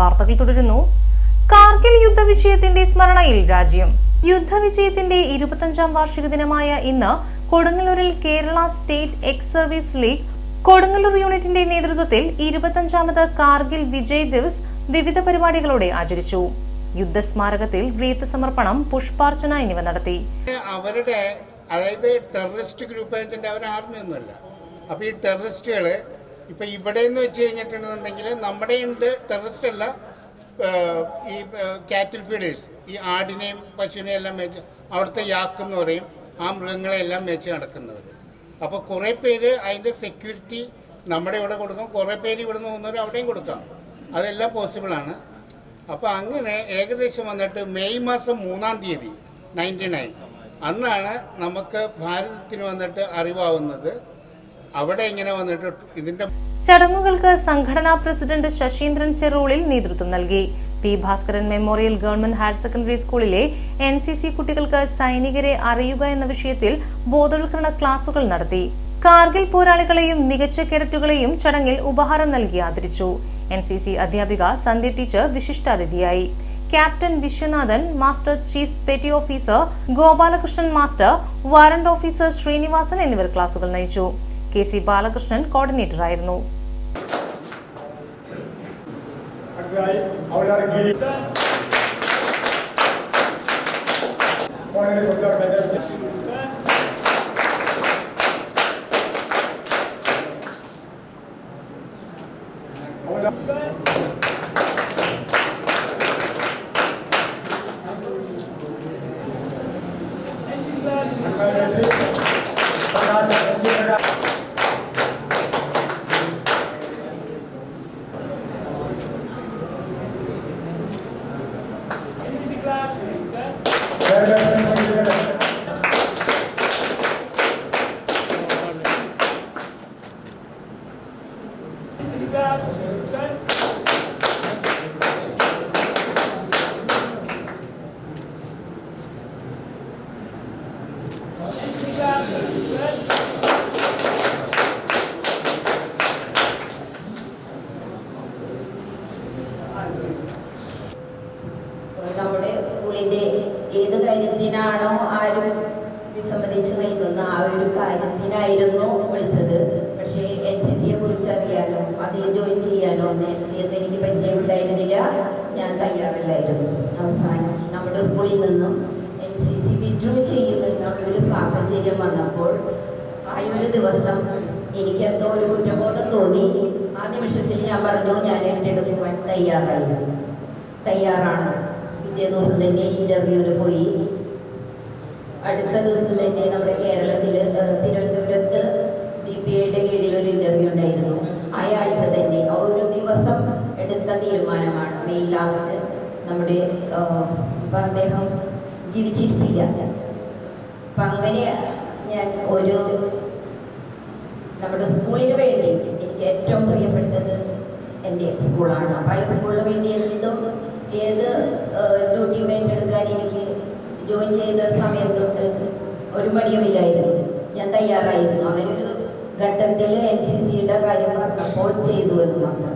വാർത്തകൾ തുടരുന്നു. കാർഗിൽ യുദ്ധവിജയത്തിന്റെ സ്മരണയിൽ രാജ്യം. യുദ്ധവിജയത്തിന്റെ ഇരുപത്തഞ്ചാം വാർഷിക ദിനമായ ഇന്ന് കൊടുങ്ങല്ലൂരിൽ Kerala state ex service league Kodungallur യൂണിറ്റിന്റെ നേതൃത്വത്തിൽ ഇരുപത്തഞ്ചാമത് കാർഗിൽ വിജയ് ദിവസ് വിവിധ പരിപാടികളോടെ ആചരിച്ചു. യുദ്ധസ്മാരകത്തിൽ വ്രീത്ത് സമർപ്പണം പുഷ്പാർച്ചന എന്നിവ നടത്തി. അവരുടെ അതായത് ടെററിസ്റ്റ് ഗ്രൂപ്പ് അവർ ആർമി ഒന്നുമല്ല അപ്പോൾ ഈ ടെററിസ്റ്റുകൾ ഇപ്പം ഇവിടെ എന്ന് വെച്ച് കഴിഞ്ഞിട്ടുണ്ടെന്നുണ്ടെങ്കിൽ നമ്മുടെ ഉണ്ട് ടെററിസ്റ്റ് അല്ല ഈ കാറ്റിൽ ഫീഡേഴ്സ് ഈ ആടിനെയും പശുവിനെയും എല്ലാം മേച്ച് അവിടുത്തെ യാക്ക് എന്ന് പറയും ആ മൃഗങ്ങളെല്ലാം മേച്ച് നടക്കുന്നവർ അപ്പോൾ കുറേ പേര് അതിന്റെ സെക്യൂരിറ്റി നമ്മുടെ ഇവിടെ കൊടുക്കും കുറേ പേര് ഇവിടെ നിന്ന് പോകുന്നവർ അവിടെയും കൊടുക്കാം. അതെല്ലാം പോസിബിളാണ് അപ്പോൾ അങ്ങനെ ഏകദേശം വന്നിട്ട് മെയ് മാസം മൂന്നാം തീയതി നയന്റി നയൻ അന്നാണ് നമുക്ക് ഭാരതത്തിന് വന്നിട്ട് അറിവാവുന്നത് അവിടെ എങ്ങനെ വന്നിട്ട് ഇതിന്റെ ചടങ്ങുകൾക്ക് സംഘടനാ പ്രസിഡന്റ് ശശീന്ദ്രൻ ചെറൂളിൽ നേതൃത്വം നൽകി. P Bhaskaran memorial government higher secondary സ്കൂളിലെ എൻ സി സി കുട്ടികൾക്ക് സൈനികരെ അറിയുക എന്ന വിഷയത്തിൽ ബോധവൽക്കരണ ക്ലാസുകൾ നടത്തി. കാർഗിൽ പോരാളികളെയും മികച്ച കേഡറ്റുകളെയും ചടങ്ങിൽ ഉപഹാരം നൽകി ആദരിച്ചു. എൻ സി സി അധ്യാപിക Sandhya teacher വിശിഷ്ടാതിഥിയായി. Captain Viswanathan master chief petty officer Gopalakrishnan master warrant officer Sreenivasan എന്നിവർ ക്ലാസുകൾ നയിച്ചു. കെ സി ബാലകൃഷ്ണൻ കോർഡിനേറ്ററായിരുന്നു Thank അവിടെ Obrigado. സ്കൂളിന്റെ ഏത് കാര്യത്തിനാണോ ആരും വിസമ്മതിച്ച് നിൽക്കുന്ന ആ ഒരു കാര്യത്തിനായിരുന്നു വിളിച്ചത്. പക്ഷേ എൻ സി സിയെ കുറിച്ച് അറിയാനോ അതിൽ ജോയിൻ ചെയ്യാനോ എന്ന് എനിക്ക് പരിചയം ഉണ്ടായിരുന്നില്ല ഞാൻ തയ്യാറല്ലായിരുന്നു. അവസാനം നമ്മുടെ സ്കൂളിൽ നിന്നും എൻ സി സി വിഡ്രോ ചെയ്യുമെന്നുള്ളൊരു സാഹചര്യം വന്നപ്പോൾ ആ ഒരു ദിവസം എനിക്ക് എന്തോ ഒരു കുറ്റബോധം തോന്നി. ആ നിമിഷത്തിൽ ഞാൻ പറഞ്ഞു ഞാൻ ഏറ്റെടുക്കുവാൻ തയ്യാറായിരുന്നു തയ്യാറാണ്. പിറ്റേ ദിവസം തന്നെ ഇന്റർവ്യൂവിന് പോയി. അടുത്ത ദിവസം തന്നെ നമ്മുടെ കേരളത്തിൽ തിരുവനന്തപുരത്ത് ഡി പി ഐയുടെ കീഴിൽ ഒരു ഇന്റർവ്യൂ ഉണ്ടായിരുന്നു. ആ ആഴ്ച തന്നെ ഒരു ദിവസം എടുത്ത തീരുമാനമാണ്. മെയ് ലാസ്റ്റ് നമ്മുടെ ഇപ്പം അദ്ദേഹം ജീവിച്ചിരിക്കില്ല അപ്പം അങ്ങനെ ഞാൻ ഒരു നമ്മുടെ സ്കൂളിന് വേണ്ടി എനിക്ക് ഏറ്റവും പ്രിയപ്പെട്ടത് എന്റെ സ്കൂളാണ് അപ്പം ആ സ്കൂളിന് വേണ്ടി എന്തും ഏത് ജോയിൻ ചെയ്ത സമയത്തൊട്ട് ഒരു മടിയുമില്ലായിരുന്നു ഞാൻ തയ്യാറായിരുന്നു. അങ്ങനെ ഒരു ഘട്ടത്തിൽ എൻ സി സിയുടെ കാര്യം പറഞ്ഞപ്പോൾ ചെയ്തു എന്ന് മാത്രം.